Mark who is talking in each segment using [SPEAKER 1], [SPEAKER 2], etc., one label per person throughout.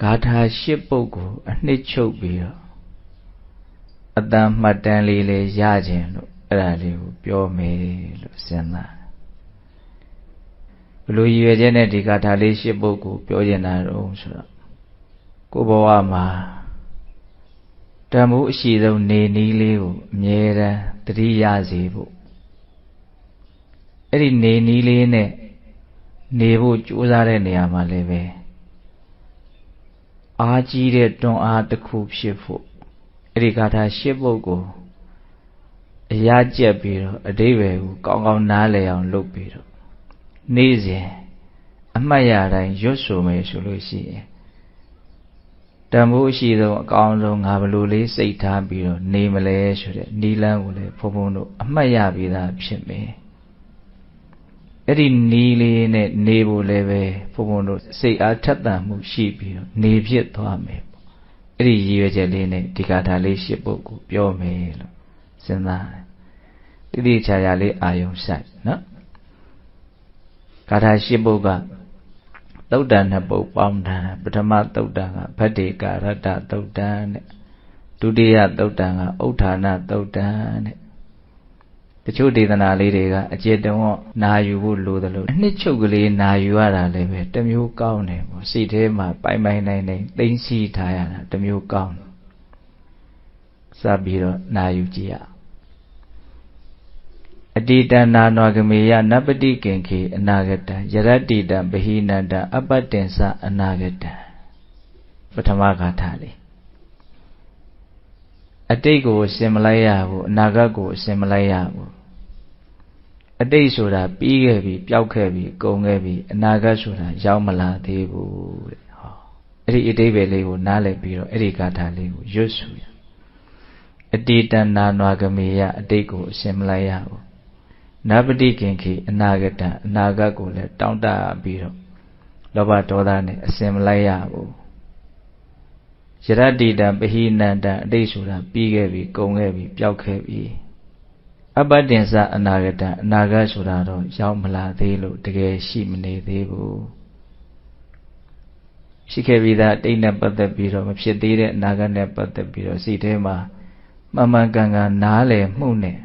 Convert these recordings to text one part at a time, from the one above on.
[SPEAKER 1] ဂါထာ၈ပုဒ်ကို အနှစ်ချုပ်ပြီးတော့အတန်မှတ်တမ်းလေးလေးရခြင်းလို့အဲ့ဒါလေးကိုပြောမယ်လို့စဉ်းစားဘလို့ရည်ရွယ်ချက်နဲ့ဒီဂါထာလေး၈ပုဒ်ကိုပြောကျင်တာတော့ဆိုတော့ကိုဘဝမှာတန်ဖိုးအရှိဆုံးနေနည်းလေးကိုအမြဲတမ်းတတိရစေဖို့အဲ့ဒီနေနည်းလေးနဲ့နေဖို့ကြိုးစားတဲ့နေရာမှာလည်းပဲ အားကြီးတဲ့တွန်းအားတစ်ခုဖြစ်ဖို့အဲ့ဒီဂါထာရှစ်ပုဒ်ကိုအရာကျက်ပြီးတော့အတိဘယ်ကိုကောင်းကောင်းနားလည်အောင်လုပ်ပြီးတော့နေ့စဉ်အမှတ်ရတိုင်းရွတ်ဆိုမယ်ဆိုလို့ရှိရင်တန်ဖိုးရှိဆုံးအကောင်းဆုံးငါဘလို့လေးစိတ်ထားပြီးတော့နေမလဲဆိုတဲ့နီလန်းကိုလည်းဘုံဘုံတို့အမှတ်ရပြီးသားဖြစ်မယ် အဲ့ဒီနီးလေးနဲ့နေဖို့လည်းပဲဘုံဘုံတို့စိတ်အားထက်သန်မှုရှိပြီးတော့နေဖြစ်သွားမယ်ပေါ့အဲ့ဒီရည်ရွယ်ချက်လေးနဲ့ဒီကာထာလေးရှစ်ပုဒ်ကိုပြောမယ်လို့စဉ်းစားတိတိကျကျလေးအာယုံဆိုင်နော်ကာထာရှစ်ပုဒ်ကသုတ်တန်နှစ်ပုဒ်ပေါင်းတာပထမသုတ်တန်ကဗတ္တိကာရတ္တသုတ်တန်တဲ့ဒုတိယသုတ်တန်ကဥဋ္ဌာဏသုတ်တန်တဲ့ တချို့ဒေသနာလေးတွေကအကျေတုံးနာယူဖို့လိုတယ်လို့အနှစ်ချုပ်ကလေးနာယူရတာလည်းပဲတမျိုးကောင်းတယ်ပေါ့စိတ်ထဲမှာပိုင်ပိုင်နိုင်နိုင်သိမ့်စီထားရတာတမျိုးကောင်းတယ်စပြီးတော့နာယူကြည့်ရအတိတနာနောဂမေယနပတိကင်ခေအနာဂတံယရတိတံပဟိနတံအပတ္တင်္စအနာဂတံပထမဂါထာလေးအတိတ်ကိုအစင်မလိုက်ရဘူးအနာဂတ်ကိုအစင်မလိုက်ရဘူး အတိတ်ဆိုတာပြီးခဲ့ပြီပျောက်ခဲ့ပြီကုန်ခဲ့ပြီအနာဂတ်ဆိုတာရောက်မလာသေးဘူးတဲ့ဟောအဲ့ဒီအတိတ်ပဲလေးကိုနားလည်ပြီးတော့အဲ့ဒီဂါထာလေးကိုရွတ်ဆူရအတိတနာနွာကမေယအတိတ်ကိုအစင်မလိုက်ရဘူးနဗတိခင်ခေအနာဂတအနာဂတ်ကိုလည်းတောင့်တပြီးတော့လောဘဒေါသနဲ့အစင်မလိုက်ရဘူးယရတိတံပဟိနန္တအတိတ်ဆိုတာပြီးခဲ့ပြီကုန်ခဲ့ပြီပျောက်ခဲ့ပြီ အပတ္တင်္စအနာဂတအနာဂတ်ဆိုတာတော့ရောက်မလာသေးလို့တကယ်ရှိမနေသေးဘူးရှိခဲ့ပြီးသားအတိတ်နဲ့ပတ်သက်ပြီးတော့မဖြစ်သေးတဲ့အနာဂတ်နဲ့ပတ်သက်ပြီးတော့စိတ်ထဲမှာမှန်မှန်ကန်ကန်နားလည်မှုနဲ့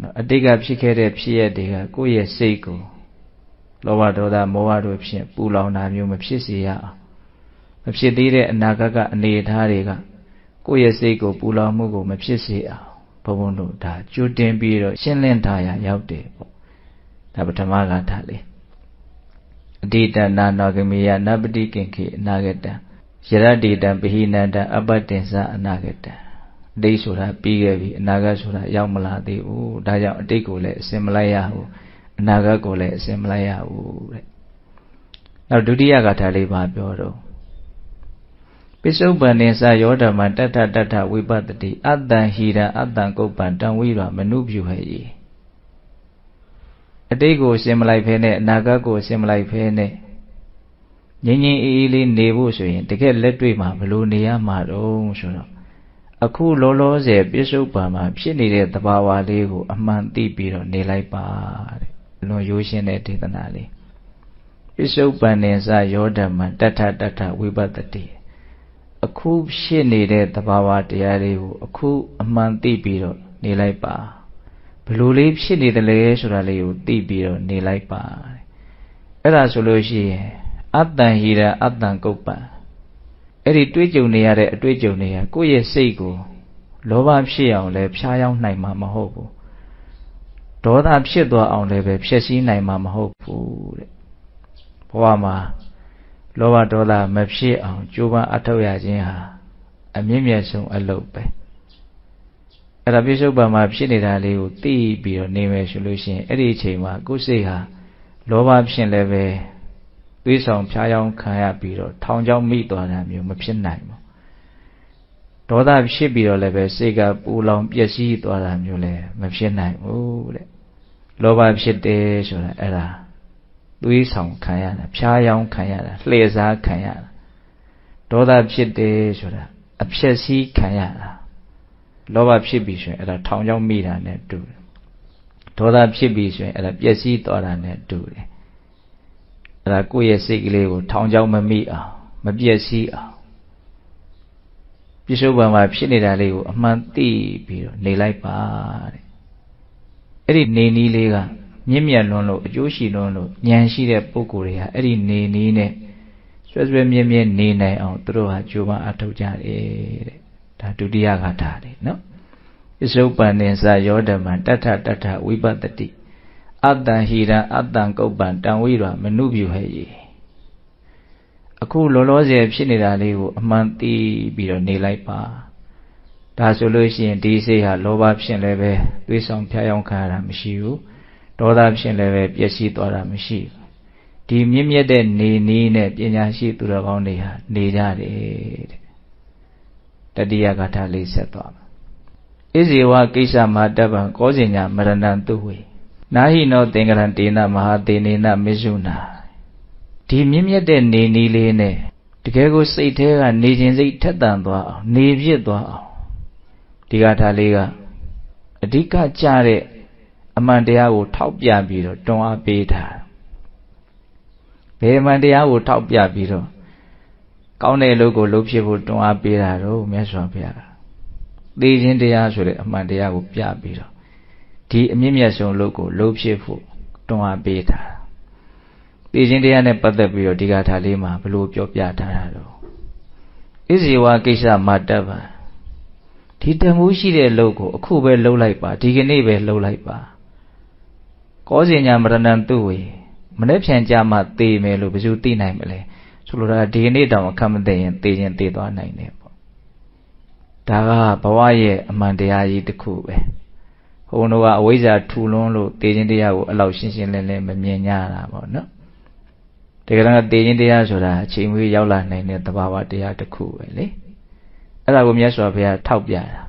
[SPEAKER 1] နော်အတိတ်ကဖြစ်ခဲ့တဲ့ဖြစ်ရတွေကကိုယ့်ရဲ့စိတ်ကိုလောဘဒေါသမောဟတို့ဖြင့်ပူလောင်တာမျိုးမဖြစ်စေရအောင်မဖြစ်သေးတဲ့အနာဂတ်ကအနေအထားတွေကကိုယ့်ရဲ့စိတ်ကိုပူလောင်မှုကိုမဖြစ်စေအောင် ဘုံဘုံတို့ဒါကြိုတင်ပြီးတော့ရှင်းလင်းထားရရောက်တယ်ပေါ့ဒါပထမကထားလေအတိတနာနောဂမေယနပတိကင်ခေအနာဂတံယရတိတံပဟိနန္တံအပတ္တင်္စအနာဂတံအတိတ်ဆိုတာပြီးခဲ့ပြီအနာဂတ်ဆိုတာရောက်မလာသေးဘူးဒါကြောင့်အတိတ်ကိုလည်းအစင်မလိုက်ရဘူးအနာဂတ်ကိုလည်းအစင်မလိုက်ရဘူးတဲ့နောက်ဒုတိယဂါထာလေးပါပြောတော့ ပိစုပန်နေစယောဓမ္မတတ္ထတတ္ထဝိပတ္တိအတ္တံဟိရအတ္တံကုပ္ပံတံဝိရမနုပြုဟဲ့ဤအတိတ်ကိုအစင်မလိုက်ဖဲနဲ့အနာဂတ်ကိုအစင်မလိုက်ဖဲနဲ့ငြင်းငြင်းအေးအေးလေးနေဖို့ဆိုရင်တကယ်လက်တွေ့မှာဘယ်လိုနေရမှာတော့ဆိုတော့အခုလောလောဆယ်ပြစ္ဆုတ်ပံမှာဖြစ်နေတဲ့သဘာဝလေးကိုအမှန်သိပြီးတော့နေလိုက်ပါတဲ့လွန်ရိုးရှင်းတဲ့ဒေသနာလေးပြစ္ဆုတ်ပံနေစယောဓမ္မတထတထဝိပတ္တိ အခုဖြစ်နေတဲ့သဘာဝတရားလေးကိုအခုအမှန်သိပြီးတော့နေလိုက်ပါဘလို့လေးဖြစ်နေတယ်လဲဆိုတာလေးကိုသိပြီးတော့နေလိုက်ပါအဲ့ဒါဆိုလို့ရှိရင်အတ္တဟိရအတ္တကုပ္ပံအဲ့ဒီတွေးကြုံနေရတဲ့အတွေးကြုံတွေကကိုယ့်ရဲ့စိတ်ကိုလောဘဖြစ်အောင်လည်းဖြားယောင်းနိုင်မှာမဟုတ်ဘူးဒေါသဖြစ်သွားအောင်လည်းပဲဖျက်ဆီးနိုင်မှာမဟုတ်ဘူးတဲ့ဘဝမှာ လောဘဒေါသမဖြစ်အောင်ကြိုးပမ်းအထောက်ရခြင်းဟာအမြင့်မြတ်ဆုံးအလုပ်ပဲအဲ့ဒါပြစ္ဆုတ်ပံမှာဖြစ်နေတာလေးကိုသိပြီးတော့နေမယ်ဆိုလို့ရှိရင်အဲ့ဒီအချိန်မှာကိုယ်စိတ်ဟာလောဘဖြစ်လည်းပဲသွေးဆောင်ဖြားယောင်းခံရပြီးတော့ထောင်ချောင်းမိသွားတာမျိုးမဖြစ်နိုင်ဘူးဒေါသဖြစ်ပြီးတော့လည်းပဲစိတ်ကပူလောင်ပျက်စီးသွားတာမျိုးလည်းမဖြစ်နိုင်ဘူးတဲ့လောဘဖြစ်တယ်ဆိုတာအဲ့ဒါ သွေးဆောင်ခံရတာဖြားယောင်းခံရတာလှည့်စားခံရတာဒေါသဖြစ်တယ်ဆိုတာအဖြစ်စည်းခံရတာလောဘဖြစ်ပြီဆိုရင်အဲ့ဒါထောင်ချောင်းမိတာနဲ့တူတယ်ဒေါသဖြစ်ပြီဆိုရင်အဲ့ဒါပျက်စီးသွားတာနဲ့တူတယ်အဲ့ဒါကိုယ့်ရဲ့စိတ်ကလေးကိုထောင်ချောင်းမမိအောင်မပြည့်စည်အောင်ပြစ္ဆုတ်ပံမှာဖြစ်နေတာလေးကိုအမှန်သိပြီးတော့နေလိုက်ပါတဲ့အဲ့ဒီနေနည်းလေးက မြင့်မြတ်လွန်းလို့အကျိုးရှိလွန်းလို့ဉာဏ်ရှိတဲ့ပုဂ္ဂိုလ်တွေဟာအဲ့ဒီနေနည်းနဲ့ဆွဲဆွဲမြဲမြဲနေနိုင်အောင်သူတို့ဟာကြိုးပမ်းအထောက်ကြတယ်တဲ့ဒါဒုတိယဂါထာလေးနော်ပစ္စုပန်တင်္စယောဓမ္မတထတထဝိပတ္တိအတ္တံဟိရံအတ္တံကုပ္ပံတံဝိရမနုပြုဟဲ့ရေအခုလောလောဆယ်ဖြစ်နေတာလေးကိုအမှန်သိပြီးတော့နေလိုက်ပါဒါဆိုလို့ရှိရင်ဒီစိတ်ဟာလောဘဖြစ်လည်းပဲသွေးဆောင်ဖျားယောင်းခံရတာမရှိဘူး ဒေါသဖြစ်လည်းပဲပျက်စီးသွားတာမရှိဘူးဒီမြင့်မြတ်တဲ့နေနည်းနဲ့ပညာရှိသူတော်ကောင်းတွေဟာနေကြတယ်တဲ့တတိယဂါထာလေးဆက်သွားပါဣဇေဝကိစ္စမတပ္ပံကောဇင်ညာမရဏံသူဝေနာဟိနောသင်္ကရံတေနမဟာတေနေနမေဇုနာဒီမြင့်မြတ်တဲ့နေနည်းလေးနဲ့တကယ်ကိုစိတ်ထဲကနေခြင်းစိတ်ထက်သန်သွားအောင်နေပြစ်သွားအောင်ဒီဂါထာလေးကအဓိကကြတဲ့ အမှန်တရားကိုထောက်ပြပြီးတော့တွန်းအားပေးတာဘယ်မှန်တရားကိုထောက်ပြပြီးတော့ကောင်းတဲ့လူကိုလှုပ်ဖြစ်ဖို့တွန်းအားပေးတာတော့မြတ်စွာဘုရားသိခြင်းတရားဆိုတဲ့အမှန်တရားကိုပြပြီးတော့ဒီအမြင့်မြတ်ဆုံးလူကိုလှုပ်ဖြစ်ဖို့တွန်းအားပေးတာသိခြင်းတရားနဲ့ပတ်သက်ပြီးတော့ဒီဂါထာလေးမှာဘလို့ပြောပြထားတာတော့ဣဇေဝကိစ္စမတ္တဗံဒီတမှုရှိတဲ့လုပ်ကိုအခုပဲလှုပ်လိုက်ပါဒီကနေ့ပဲလှုပ်လိုက်ပါ ကောဇင်ညာမရဏံသူဝေမနေ့ဖြန်ကြမှာသေမယ်လို့ဘယ်သူသိနိုင်မလဲဆိုလိုတာဒီကနေ့တောင်အခက်မသိရင်သေရင်သေသွားနိုင်တယ်ပေါ့ဒါကဘဝရဲ့အမှန်တရားကြီးတစ်ခုပဲဟိုတို့ကအဝိဇ္ဇာထူလွန်းလို့သေခြင်းတရားကိုအလောက်ရှင်းရှင်းလင်းလင်းမမြင်ကြတာပေါ့နော်တကယ်တော့သေခြင်းတရားဆိုတာအချိန်မွေးရောက်လာနိုင်တဲ့သဘာဝတရားတစ်ခုပဲလေအဲ့ဒါကိုမြတ်စွာဘုရားထောက်ပြတာ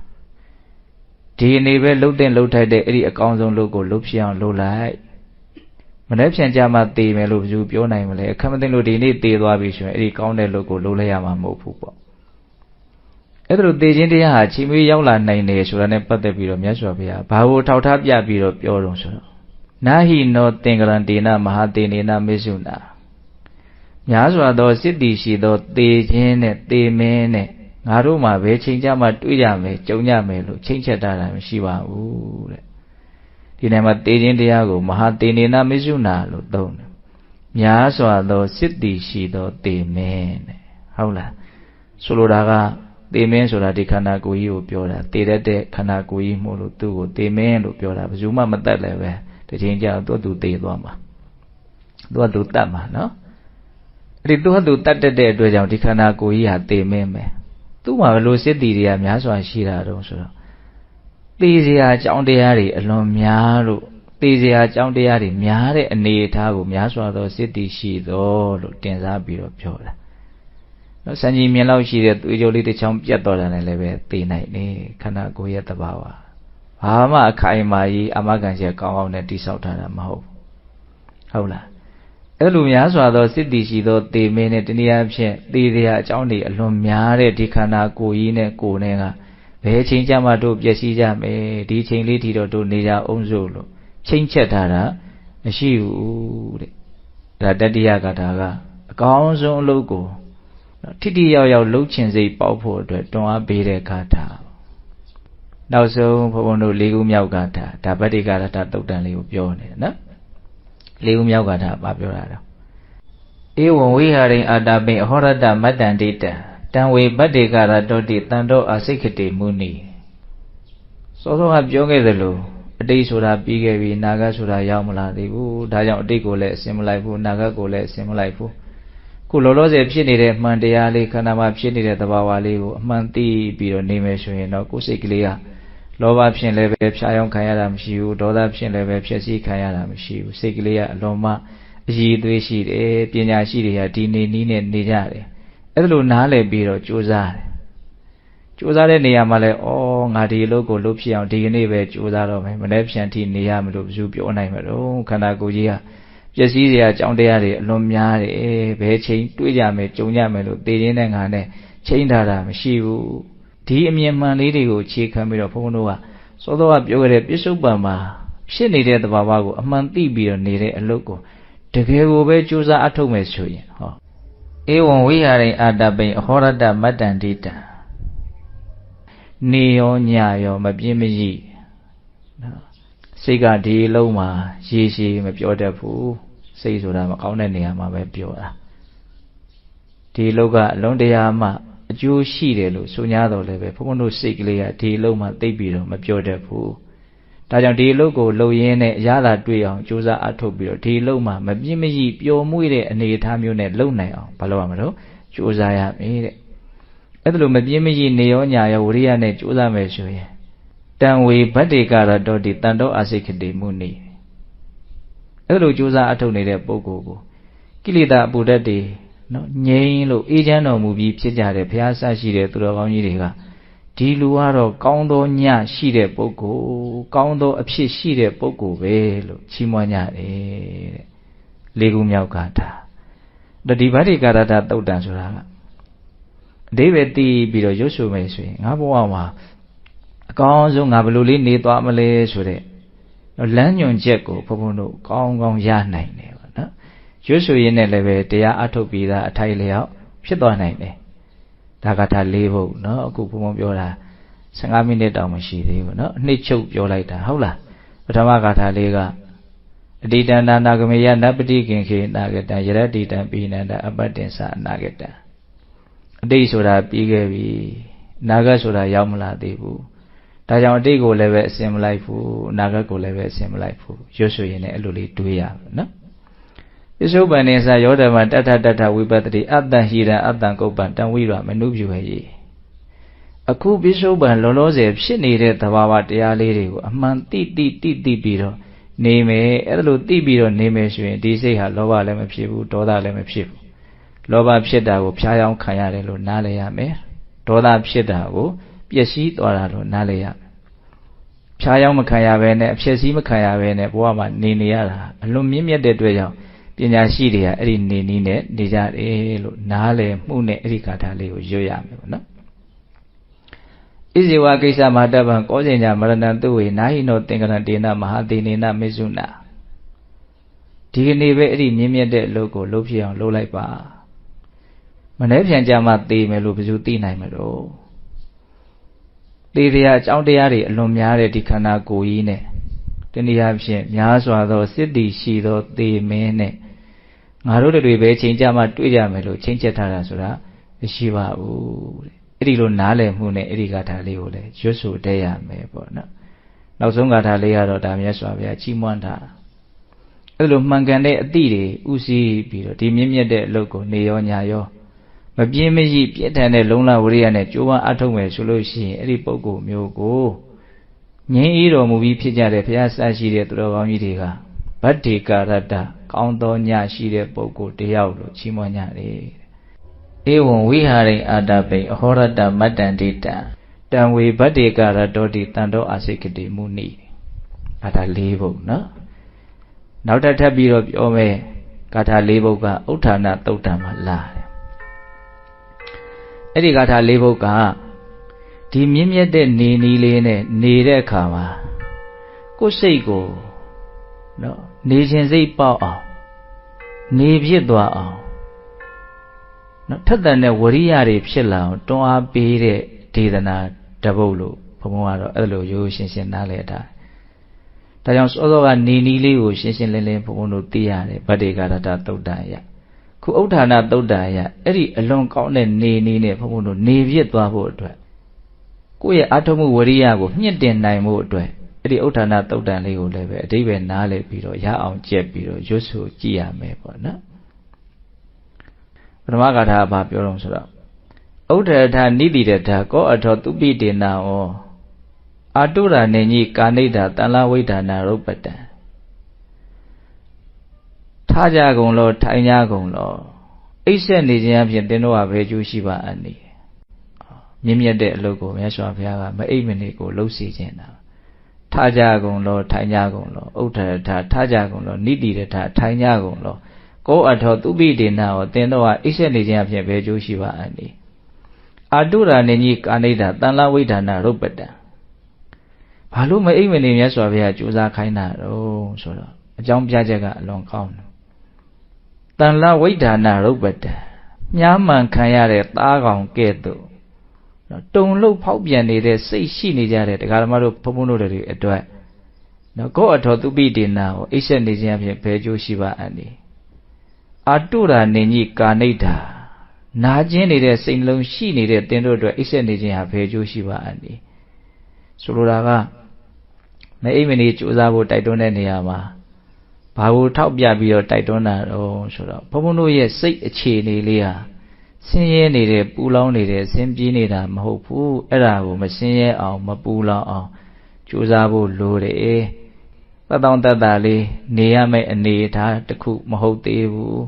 [SPEAKER 1] ဒီအနေပဲလှုပ်တဲ့လှုပ်ထိုက်တဲ့အဲ့ဒီအကောင်းဆုံးလုပ်ကိုလှုပ်ဖြစ်အောင်လှုပ်လိုက်မနေ့ပြန်ကြမှာသေမယ်လို့ဘယ်သူပြောနိုင်မလဲအခက်မသိလို့ဒီနေ့သေသွားပြီဆိုရင်အဲ့ဒီကောင်းတဲ့လုပ်ကိုလှုပ်လိုက်ရမှာမဟုတ်ဘူးပေါ့အဲ့ဒါလိုသေခြင်းတရားဟာချိန်မွေးရောက်လာနိုင်တယ်ဆိုတာနဲ့ပတ်သက်ပြီးတော့မြတ်စွာဘုရားဘာကိုထောက်ထားပြပြီးတော့ပြောတော့ဆိုတော့နာဟိနောသင်္ကရံတေနမဟာတေနေနမေစုနာများစွာသောစစ်တီရှိသောသေခြင်းနဲ့သေမင်းနဲ့ ငါတို့မှဘယ်ချိန်ကြမှတွေ့ကြမယ်ကြုံကြမယ်လို့ချိန်ချက်တာမရှိပါဘူးတဲ့ဒီနေရာမှာတေခြင်းတရားကိုမဟာတေနေနာမိစုနာလို့သုံးတယ်များစွာသောစစ်တီရှိသောတေမင်းတဲ့ဟုတ်လားဆိုလိုတာကတေမင်းဆိုတာဒီခန္ဓာကိုယ်ကြီးကိုပြောတာတေတတ်တဲ့ခန္ဓာကိုယ်ကြီးမို့လို့သူ့ကိုတေမင်းလို့ပြောတာဘယ်သူမှမတတ်လည်းပဲတချိန်ကျတော့သူ့သူတေသွားမှာသူ့သူတတ်မှာနော်အဲ့ဒီသူ့သူတတ်တတ်တဲ့အတွက်ကြောင့်ဒီခန္ဓာကိုယ်ကြီးဟာတေမင်းပဲ သူ့မှာဘယ်လိုစစ်တီတွေကများစွာရှိတာတုံးဆိုတော့သေစရာအကြောင်းတရားတွေအလွန်များလို့သေစရာအကြောင်းတရားတွေများတဲ့အနေအထားကိုများစွာသောစစ်တီရှိသောလို့တင်စားပြီးတော့ပြောတာနော်စံကြီးမြင်လောက်ရှိတဲ့သွေးကြိုးလေးတစ်ချောင်းပြတ်တော်တယ်လည်းပဲသိနိုင်နေခန္ဓာကိုယ်ရဲ့တဘာဝဘာမှအခိုင်အမာကြီးအမကန်ချက်ကောင်းကောင်းနဲ့တိဆောက်ထားတာမဟုတ်ဟုတ်လား အဲ့လိုများစွာသောစစ်တီရှိသောသေမင်းနဲ့တနည်းအားဖြင့်သေတရားအကြောင်းတွေအလွန်များတဲ့ဒီခန္ဓာကိုယ်ကြီးနဲ့ကိုယ်နဲ့ကဘယ်ချိန်ကြမှတို့ပျက်စီးကြမယ်ဒီချိန်လေးထိတော့တို့နေကြအောင်စို့လို့ချိန်ချက်ထားတာမရှိဘူးတဲ့ဒါတတိယကထာကအကောင်းဆုံးအလုပ်ကိုထိတိရောက်ရောက်လှုပ်ချင်စိတ်ပေါက်ဖို့အတွက်တွန်းအားပေးတဲ့ဂါထာနောက်ဆုံးဘုန်းဘုန်းတို့လေးခုမြောက်ကထာဒါဗတ္တိကရတတုတ်တန်လေးကိုပြောနေတယ်နော် လေးခုမြောက်ကထာပါပြောတာတော့ဧဝံဝိဟာရိအာတာပိအဟောရတမတ္တန္တိတံတံဝေဗတ္တိကရတောတိတန်တော်အာစိတ်ခတိမုနိစောစောကပြောခဲ့သလိုအတိတ်ဆိုတာပြီးခဲ့ပြီနာဂတ်ဆိုတာရောက်မလာသေးဘူးဒါကြောင့်အတိတ်ကိုလည်းအစင်မလိုက်ဘူးနာဂတ်ကိုလည်းအစင်မလိုက်ဘူးခုလောလောဆယ်ဖြစ်နေတဲ့မှန်တရားလေးခန္ဓာမှာဖြစ်နေတဲ့သဘာဝလေးကိုအမှန်သိပြီးတော့နေမယ်ဆိုရင်တော့ကိုယ်စိတ်ကလေးက လောဘဖြစ်လည်းပဲဖြာယောင်းခံရတာမရှိဘူးဒေါသဖြစ်လည်းပဲဖြည့်ဆည်းခံရတာမရှိဘူးစိတ်ကလေးကအလွန်မှအည်သွေးရှိတယ်ပညာရှိတွေကဒီနေနည်းနဲ့နေကြတယ်အဲ့ဒါလိုနားလည်ပြီးတော့ကြိုးစားတယ်ကြိုးစားတဲ့နေရာမှာလဲဩငါဒီလိုကိုလုပ်ဖြစ်အောင်ဒီကနေ့ပဲကြိုးစားတော့မယ်မနေ့ဖြန်ထိနေရမလို့ဘယ်သူပြောနိုင်မှာတော့ခန္ဓာကိုယ်ကြီးကပျက်စီးစရာအကြောင်းတရားတွေအလွန်များတယ်ဘယ်ချိန်တွေးကြမယ်ကြုံကြမယ်လို့သိရင်းနဲ့ငါနဲ့ချိန်ထားတာမရှိဘူး ဒီအမြင်မှန်လေးတွေကိုခြေခံပြီးတော့ဘုန်းဘုန်းတို့ကစောစောကပြောခဲ့တဲ့ပြစ္ဆုတ်ပံမှာဖြစ်နေတဲ့သဘာဝကိုအမှန်သိပြီးတော့နေတဲ့အလုပ်ကိုတကယ်ကိုပဲကြိုးစားအထုတ်မယ်ဆိုရင်ဟောဣဧဝံဝိဟာရိအာတပိအဟောရတမတ္တန္တိတံနေရောညရောမပြင်းမကြီးနော်စိတ်ကဒီလုံးမှာရေရှည်မပြောတတ်ဘူးစိတ်ဆိုတာမကောင်းတဲ့နေရာမှာပဲပြောတာဒီလောကအလုံးတရားမှ အကျိုးရှိတယ်လို့ဆို냐တော့လည်းပဲဘုန်းဘုန်းတို့စိတ်ကလေးကဒီလုံးမှာသိပြီးတော့မပြောတတ်ဘူးဒါကြောင့်ဒီအလုပ်ကိုလုပ်ရင်းနဲ့အရသာတွေ့အောင်ကြိုးစားအထုတ်ပြီးတော့ဒီအလုပ်မှာမပြင်းမကြီးပျော်မွေ့တဲ့အနေအထားမျိုးနဲ့လုပ်နိုင်အောင်ဘာလုပ်ရမလို့ကြိုးစားရမယ်တဲ့အဲ့ဒါလိုမပြင်းမကြီးနေရောညာရောဝရိယနဲ့ကြိုးစားမယ်ဆိုရင်တံဝေဗတ္တေကရတောတိတန်တောအာစိခတိမှုနေအဲ့ဒါလိုကြိုးစားအထုတ်နေတဲ့ပုဂ္ဂိုလ်ကိုကိလေသာအပူဓာတ်တွေ နော်ငြိမ်းလို့အေးချမ်းတော်မူပြီးဖြစ်ကြတဲ့ဘုရားဆရှိတဲ့သူတော်ကောင်းကြီးတွေကဒီလူကတော့ကောင်းသောညရှိတဲ့ပုဂ္ဂိုလ်ကောင်းသောအဖြစ်ရှိတဲ့ပုဂ္ဂိုလ်ပဲလို့ချီးမွမ်းကြတယ်တဲ့လေးခုမြောက်ကတာဒါဒီဗတ္တိကာရတသုတ်တံဆိုတာကအတိပဲတီးပြီးတော့ရွတ်ဆိုမယ်ဆိုရင်ငါဘဝမှာအကောင်းဆုံးငါဘယ်လိုလေးနေသွားမလဲဆိုတဲ့လမ်းညွန်ချက်ကိုဘုန်းဘုန်းတို့ကောင်းကောင်းရနိုင်တယ်ပေါ့နော် ရွတ်ဆိုရင်းနဲ့လည်းပဲတရားအထုတ်ပြီးသားအထိုက်လျောက်ဖြစ်သွားနိုင်တယ်ဒါကထာ၄ဘုတ်เนาะအခုဘုံဘုံပြောတာ15မိနစ်တောင်မရှိသေးဘူးเนาะအနှစ်ချုပ်ပြောလိုက်တာဟုတ်လားပထမဂါထာလေးကအတိတန္တနာဂမေယနပတိခင်ခေနာဂတံယရတိတံပိဏန္တအပတ္တင်္စအနာဂတံအတိတ်ဆိုတာပြီးခဲ့ပြီနာဂတ်ဆိုတာရောက်မလာသေးဘူးဒါကြောင့်အတိတ်ကိုလည်းပဲအစင်မလိုက်ဘူးအနာဂတ်ကိုလည်းပဲအစင်မလိုက်ဘူးရွတ်ဆိုရင်လည်းအဲ့လိုလေးတွေးရမယ်နော် ပစ္စုပန်နေစာယောဓမ္မတထတထဝိပတ္တိအတ္တဟိရအတ္တကုပ္ပံတံဝိရမနုပြုဟေအခုပစ္စုပန်လောလောဆယ်ဖြစ်နေတဲ့သဘာဝတရားလေးတွေကိုအမှန်တိတိတိတိပြီးတော့နေမယ်အဲ့ဒါလို့တိပြီးတော့နေမယ်ဆိုရင်ဒီစိတ်ဟာလောဘလည်းမဖြစ်ဘူးဒေါသလည်းမဖြစ်ဘူးလောဘဖြစ်တာကိုဖျားယောင်းခံရတယ်လို့နားလည်ရမယ်ဒေါသဖြစ်တာကိုပျက်စီးသွားတာလို့နားလည်ရမယ်ဖျားယောင်းမခံရဘဲနဲ့အဖြစ်စည်းမခံရဘဲနဲ့ဘဝမှာနေနေရတာအလွန်မြင့်မြတ်တဲ့အတွက်ကြောင့် ပညာရှိတွေကအဲ့ဒီနေနည်းနဲ့နေကြတယ်လို့နားလည်မှုနဲ့အဲ့ဒီကာထာလေးကိုရွတ်ရမယ်ပေါ့နော်ဣဇေဝကိစ္စမဟာတပံကောဇင်ညာမရဏံသူဝေနာဟိနောသင်္ကရတေနမဟာတိနေနမေစုနာဒီကနေ့ပဲအဲ့ဒီမြင့်မြတ်တဲ့အလုပ်ကိုလုပ်ဖြစ်အောင်လုပ်လိုက်ပါမနှဲပြန်ကြမှာသေမယ်လို့ဘယ်သူသိနိုင်မလို့သေတရားအကြောင်းတရားတွေအလွန်များတဲ့ဒီခန္ဓာကိုယ်ကြီးနဲ့တနည်းအားဖြင့်များစွာသောစစ်တီရှိသောသေမင်းနဲ့ ငါတို့တွေပဲချိန်ကြမှာတွေ့ကြမယ်လို့ချိန်ချက်ထားတာဆိုတာမရှိပါဘူးတဲ့အဲ့ဒီလိုနားလည်မှုနဲ့အဲ့ဒီဂါထာလေးကိုလည်းရွတ်ဆိုတဲ့ရမယ်ပေါ့နော်နောက်ဆုံးဂါထာလေးကတော့ဒါမြတ်စွာဘုရားကြီးမွမ်းတာအဲ့လိုမှန်ကန်တဲ့အသည့်တွေဥစည်းပြီးတော့ဒီမြင့်မြတ်တဲ့အလုပ်ကိုနေရောညာရောမပြင်းမရှိပြည့်ထန်တဲ့လုံလဝရိယနဲ့ကြိုးပမ်းအထုတ်မယ်ဆိုလို့ရှိရင်အဲ့ဒီပုဂ္ဂိုလ်မျိုးကိုငြင်းအေးတော်မူပြီးဖြစ်ကြတဲ့ဘုရားဆရှိတဲ့သူတော်ကောင်းကြီးတွေကဗတ္တိကာရတ္တ ကောင်းသောညရှိတဲ့ပုဂ္ဂိုလ်တယောက်လို့ချီးမွမ်းကြတယ်ဧဝံဝိဟာရိအာတပိအဟောရတမတ္တန္တိတံတံဝေဗတ္တေကာရတောတိတန်တောအာစိကတိမုနိဒါဒါ၄ဘုတ်နော်နောက်တစ်ထပ်ပြီးတော့ပြောမယ်ဂါထာ၄ဘုတ်ကဥဋ္ဌာဏသုတ်တံမှာလာတယ်အဲ့ဒီဂါထာ၄ဘုတ်ကဒီမြင့်မြတ်တဲ့နေနီးလေးနဲ့နေတဲ့အခါမှာကိုယ်စိတ်ကိုနော် နေခြင်းစိတ်ပေါက်အောင်နေဖြစ်သွားအောင်နော်ထက်တန်တဲ့ဝရိယတွေဖြစ်လာအောင်တွန်းအားပေးတဲ့ဒေသနာတပုတ်လို့ဘုံဘုံကတော့အဲ့လိုရိုးရှင်းရှင်းနားလည်တာဒါကြောင့်စောစောကနေနီးလေးကိုရှင်းရှင်းလင်းလင်းဘုံဘုံတို့သိရတယ်ဗတ္တေကာရတသုတ်တန်ရခုဥဋ္ဌာဏသုတ်တန်ရအဲ့ဒီအလွန်ကောင်းတဲ့နေနီးနဲ့ဘုံဘုံတို့နေပြစ်သွားဖို့အတွက်ကိုယ့်ရဲ့အာထုမှုဝရိယကိုမြင့်တင်နိုင်မှုအတွက် အဲ့ဒီဥဋ္ဌာဏသုတ်တန်လေးကိုလည်းပဲအတိပ္ပယ်နားလည်ပြီးတော့ရအောင်ကြက်ပြီးတော့ရွတ်ဆိုကြည့်ရမယ်ပေါ့နော်ပထမဂါထာကဘာပြောတော့ဆိုတော့ဥဒ္ဓရထနိတိရထကောအထောသူပိတေနာဩအာတုရာနေကြီးကာနိဒာတန်လဝိဒါနာရုပ်ပတံထားကြကုန်လောထိုင်ကြကုန်လောအိပ်ဆက်နေခြင်းအပြင်သင်တို့ကဘယ်ကျိုးရှိပါအနိမြင့်မြတ်တဲ့အလုပ်ကိုမြတ်စွာဘုရားကမအိပ်မနေကိုလှုပ်စီခြင်းတာ ထားကြကုန်လောထိုင်ကြကုန်လောဥဒ္ဓရထထားကြကုန်လောနိတိရထထိုင်ကြကုန်လောကိုအထောသူပိဒေနာဟောသင်တို့ကအိပ်ဆက်နေခြင်းအဖြစ်ဘယ်ကျိုးရှိပါအနိအာတုရာနေကြီးကာနိဒာတန်လဝိဒါနာရုပ်ပတံဘာလို့မအိပ်မနေမြတ်စွာဘုရားကြိုးစားခိုင်းတာတော့ဆိုတော့အကြောင်းပြချက်ကအလွန်ကောင်းတယ်တန်လဝိဒါနာရုပ်ပတံမြားမှန်ခံရတဲ့သားကောင်ကဲ့သို့ နော်တုံလှုပ်ဖောက်ပြန်နေတဲ့စိတ်ရှိနေကြတဲ့တရားဓမ္မတို့ဘုံဘုံတို့တွေအတွက်နော်ကိုယ့်အထောသူပိတေနာကိုအိပ်ဆက်နေခြင်းအဖြစ်ဘယ်ကျိုးရှိပါအန်ဒီအာတုရာနေကြီးကာနိဋ္ဌာနာကျင်နေတဲ့စိတ်နှလုံးရှိနေတဲ့တင်းတို့အတွက်အိပ်ဆက်နေခြင်းဟာဘယ်ကျိုးရှိပါအန်ဒီဆိုလိုတာကမအိမ်မနေစူးစမ်းဖို့တိုက်တွန်းတဲ့နေရာမှာဘာကိုထောက်ပြပြီးတော့တိုက်တွန်းတာတော့ဆိုတော့ဘုံဘုံတို့ရဲ့စိတ်အခြေအနေလေးဟာ ဆင်းရဲနေတဲ့ပူလောင်နေတဲ့ဆင်းပြေးနေတာမဟုတ်ဘူးအဲ့ဒါကိုမဆင်းရဲအောင်မပူလောင်အောင်ကြိုးစားဖို့လိုတယ်တတောင်တတလေးနေရမယ့်အနေအထားတစ်ခုမဟုတ်သေးဘူး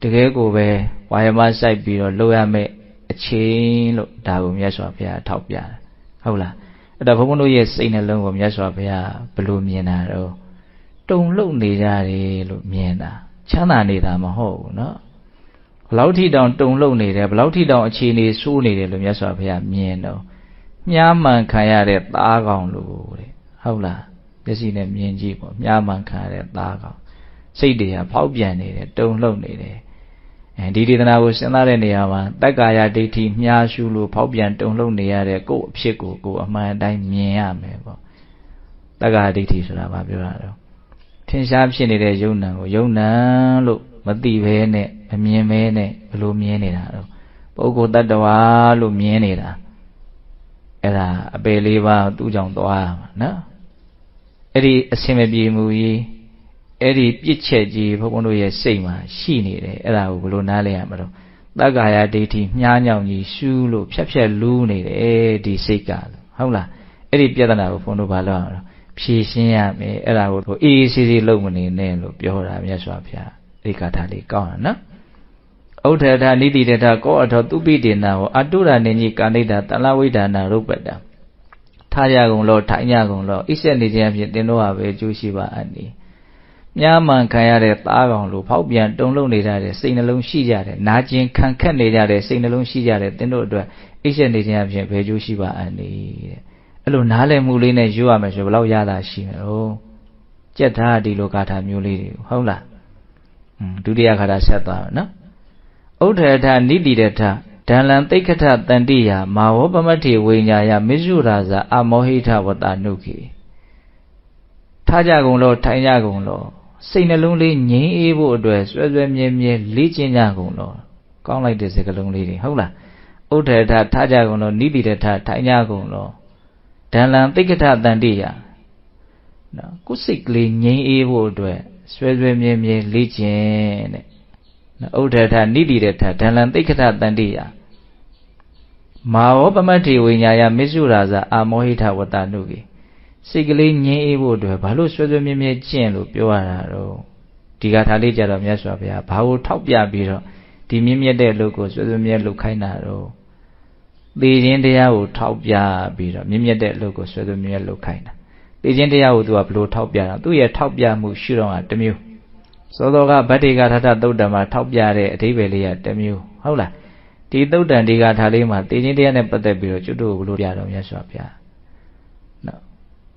[SPEAKER 1] တကယ်ကိုပဲဝါယမစိုက်ပြီးတော့လုပ်ရမယ့်အချိန်လို့ဒါကိုမြတ်စွာဘုရားထောက်ပြတယ်ဟုတ်လားအဲ့တော့ဘုန်းဘုန်းတို့ရဲ့စိတ်နှလုံးကိုမြတ်စွာဘုရားဘယ်လိုမြင်တာတော့တုံလှုပ်နေကြတယ်လို့မြင်တာချမ်းသာနေတာမဟုတ်ဘူးเนาะ ဘလောက်ထိတောင်တုံလှုပ်နေတယ်ဘလောက်ထိတောင်အခြေအနေဆိုးနေတယ်လို့မြတ်စွာဘုရားမြင်တော့မြားမှန်ခံရတဲ့သားကောင်လို့တဲ့ဟုတ်လားမျက်စိနဲ့မြင်ကြည့်ပေါ့မြားမှန်ခံရတဲ့သားကောင်စိတ်တွေကဖောက်ပြန်နေတယ်တုံလှုပ်နေတယ်အဲဒီဒေသနာကိုစဉ်းစားတဲ့နေရာမှာတက္ကာယဒိဋ္ဌိမြားရှုလို့ဖောက်ပြန်တုံလှုပ်နေရတဲ့ကိုယ့်အဖြစ်ကိုကိုယ်အမှန်တိုင်းမြင်ရမယ်ပေါ့တက္ကာယဒိဋ္ဌိဆိုတာဘာပြောတာတော့ထင်ရှားဖြစ်နေတဲ့ယုံနံကိုယုံနံလို့မသိဘဲနဲ့ မမြင်ဘဲနဲ့ဘလို့မြင်နေတာတော့ပုဂ္ဂိုလ်တ attva လို့မြင်နေတာအဲ့ဒါအပေလေးပါသူ့ကြောင့်သွားရမှာနော်အဲ့ဒီအစင်မပြေမှုကြီးအဲ့ဒီပြစ်ချက်ကြီးဘုန်းဘုန်းတို့ရဲ့စိတ်မှာရှိနေတယ်အဲ့ဒါကိုဘလို့နားလဲရမလို့တက္ကာယဒိဋ္ဌိမြားညောင်ကြီးရှူးလို့ဖြက်ဖြက်လူးနေတယ်ဒီစိတ်ကဟုတ်လားအဲ့ဒီပြဿနာကိုဘုန်းတို့ဘာလို့အောင်ဖြေရှင်းရမယ်အဲ့ဒါကိုအေးအေးဆေးဆေးလုပ်မနေနဲ့လို့ပြောတာမြတ်စွာဘုရားဒီကာထာလေးကောင်းတာနော် ဥဒ္ဓထာနိတိတထကောအထောသူပိတေနာဟောအတုရနေကြီးကာနိတာတလဝိဒါနာရုပ်ပတ္တထားကြကုန်လို့ထိုင်ကြကုန်လို့အိဆက်နေခြင်းဖြင့်တင်းတော့ဟာပဲအကျိုးရှိပါအပ်နေမြားမှန်ခံရတဲ့သားကောင်လိုဖောက်ပြန်တုံလုံးနေကြတဲ့စိတ်နှလုံးရှိကြတယ်နာကျင်ခံခက်နေကြတဲ့စိတ်နှလုံးရှိကြတဲ့တင်းတို့အတွက်အိဆက်နေခြင်းဖြင့်ဘယ်ကျိုးရှိပါအပ်နေတဲ့အဲ့လိုနားလည်မှုလေးနဲ့ယူရမယ်ဆိုဘယ်လောက်ရတာရှိမလို့ကြက်ထားဒီလိုကာထာမျိုးလေးတွေဟုတ်လားဒုတိယခါတာဆက်သွားမယ်နော် ဥဒ္ဓထနိတိတထဒံလံသိက္ခထတန်တိယမာဝပမထေဝိညာယမေဇုရာဇအမောဟိထဝတနုခေထားကြကုန်လို့ထိုင်ကြကုန်လို့စိတ်နှလုံးလေးငြိမ်းအေးဖို့အတွက်ဆွဲဆွဲမြဲမြဲလေ့ကျင့်ကြကုန်လို့ကောင်းလိုက်တဲ့စကားလုံးလေးတွေဟုတ်လားဥဒ္ဓထထားကြကုန်လို့နိတိတထထိုင်ကြကုန်လို့ဒံလံသိက္ခထတန်တိယနော်ကိုယ်စိတ်ကလေးငြိမ်းအေးဖို့အတွက်ဆွဲဆွဲမြဲမြဲလေ့ကျင့်တဲ့နော် ဥဒ္ဓထနိတိရထဒံလံသိက္ခထတန်တိယမာဝပမတ္တိဝိညာယမစ္ဆုရာဇအာမောဟိထဝတ္တနုကေစိတ်ကလေးငြင်းအေးဖို့အတွက်ဘာလို့ဆွဲဆွဲမြဲမြဲကျင့်လို့ပြောရတာတော့ဒီကထာလေးကြတော့မြတ်စွာဘုရားဘာကိုထောက်ပြပြီးတော့ဒီမြင့်မြတ်တဲ့လူကိုဆွဲဆွဲမြဲလုပ်ခိုင်းတာတော့သေခြင်းတရားကိုထောက်ပြပြီးတော့မြင့်မြတ်တဲ့လူကိုဆွဲဆွဲမြဲလုပ်ခိုင်းတာသေခြင်းတရားကိုသူကဘလို့ထောက်ပြတာသူ့ရဲ့ထောက်ပြမှုရှုတော့ကတစ်မျိုး စောစောကဗတ္တိကထထသုတ်တံမှာထောက်ပြတဲ့အဓိပ္ပာယ်လေးကတစ်မျိုးဟုတ်လားဒီသုတ်တံဒီကထာလေးမှာသေခြင်းတရားနဲ့ပတ်သက်ပြီးတော့ကျွတ်တို့ဘလို့ပြတော့မြတ်စွာဘုရားနော်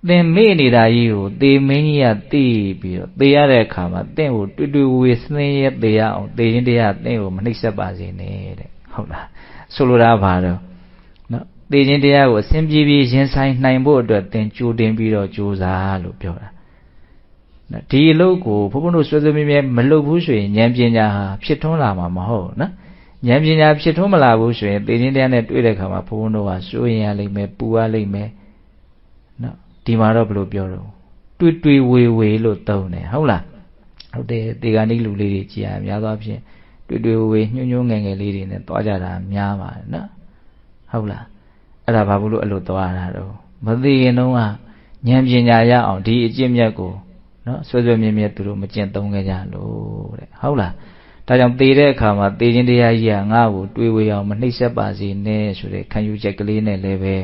[SPEAKER 1] သင်မေ့နေတာကြီးကိုသေမင်းကြီးကသိပြီးတော့သေရတဲ့အခါမှာသင်ကိုတွေ့တွေ့ဝေစင်းရဲသေရအောင်သေခြင်းတရားသင်ကိုမနှိပ်စက်ပါစေနဲ့တဲ့ဟုတ်လားဆိုလိုတာဘာတော့သေခြင်းတရားကိုအစဉ်ပြေပြေရင်ဆိုင်နိုင်ဖို့အတွက်သင်ကြိုတင်ပြီးတော့ကြိုးစားလို့ပြောတာ ဒီအလုပ်ကိုဘုန်းဘုန်းတို့ဆွေးဆွေးမြဲမြဲမလုပ်ဘူးဆိုရင်ဉာဏ်ပညာဟာဖြစ်ထွန်းလာမှာမဟုတ်နော်ဉာဏ်ပညာဖြစ်ထွန်းမလာဘူးဆိုရင်သေခြင်းတရားနဲ့တွေ့တဲ့အခါမှာဘုန်းဘုန်းတို့ကစိုးရင်ရလိမ့်မယ်ပူရလိမ့်မယ်နော်ဒီမှာတော့ဘယ်လိုပြောတော့တွေ့တွေ့ဝေဝေလို့သုံးတယ်ဟုတ်လားဟုတ်တယ်ဒီကနေ့လူလေးတွေကြည်ရများသောအားဖြင့်တွေ့တွေ့ဝေညှို့ညှို့ငယ်ငယ်လေးတွေနဲ့တွားကြတာများပါတယ်နော်ဟုတ်လားအဲ့ဒါဘာလို့အဲ့လိုသွားတာတော့မသိရင်တော့ဉာဏ်ပညာရအောင်ဒီအကျင့်မြတ်ကို နော်ဆွဲဆွဲမြဲမြဲသူတို့မကျင့်သုံးခဲ့ကြလို့တဲ့ဟုတ်လားဒါကြောင့်သေတဲ့အခါမှာသေခြင်းတရားကြီးကငါ့ကိုတွေးဝေအောင်မနှိပ်စက်ပါစေနဲ့ဆိုတဲ့ခံယူချက်ကလေးနဲ့လည်းပဲ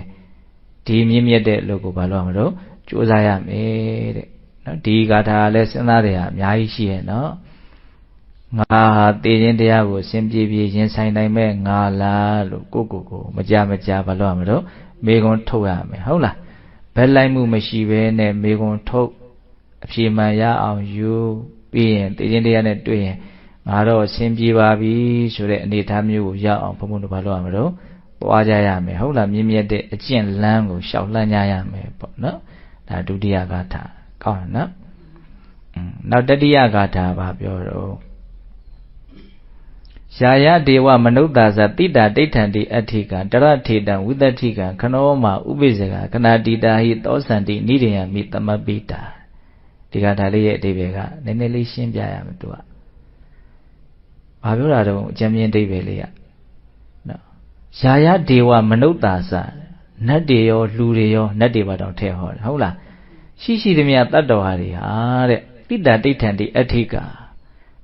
[SPEAKER 1] ဒီမြင့်မြတ်တဲ့လို့ကိုဘာလို့ရမလို့ကြိုးစားရမယ်တဲ့နော်ဒီဂါထာလည်းစဉ်းစားတယ်ဟာအများကြီးရှိရဲ့နော်ငါဟာသိခြင်းတရားကိုစင်ပြေပြေရင်ဆိုင်နိုင်မဲ့ငါလားလို့ကိုကိုကိုမကြမကြဘာလို့ရမလို့မေကွန်ထုတ်ရမယ်ဟုတ်လားဘက်လိုက်မှုမရှိဘဲနဲ့မေကွန်ထုတ် အဖြေမှန်ရအောင်ယူပြီးရင်သိခြင်းတရားနဲ့တွေ့ရင်ငငါတော့အဆင်ပြေပါပြီဆိုတဲ့အနေအထားမျိုးကိုရောက်အောင်ဘုံဘုံတို့ဘာလုပ်ရမလို့ပွားကြရမယ်ဟုတ်လားမြင့်မြတ်တဲ့အကျင့်လမ်းကိုရှောက်လှမ်းကြရမယ်ပေါ့နော်ဒါဒုတိယဂါထာကောင်းတယ်နော်နောက်တတိယဂါထာဘာပြောတော့ရှာယဒေဝမနုဿာဇတိတာဒိဋ္ဌံတိအဋ္ဌိကတရထေတံဝိသတိကခနောမဥပိစ္ဆကခဏတိတာဟိသောစန္တိနိရိယမိတမပိတာ ဒီဂါထာလေးရဲ့အဓိပ္ပာယ်ကနည်းနည်းလေးရှင်းပြရမယ်သူကဘာပြောတာတော့အကျဉ်းပြင်းအဓိပ္ပာယ်လေးကနော်ယာယဒေဝမနုဿာဇနတ်တွေရောလူတွေရောနတ်တွေပါတော့ထဲဟောတယ်ဟုတ်လားရှိရှိသမျှတတ္တဝါတွေဟာတဲ့တိတ္တဒိဋ္ဌံတိအဋ္ဌိက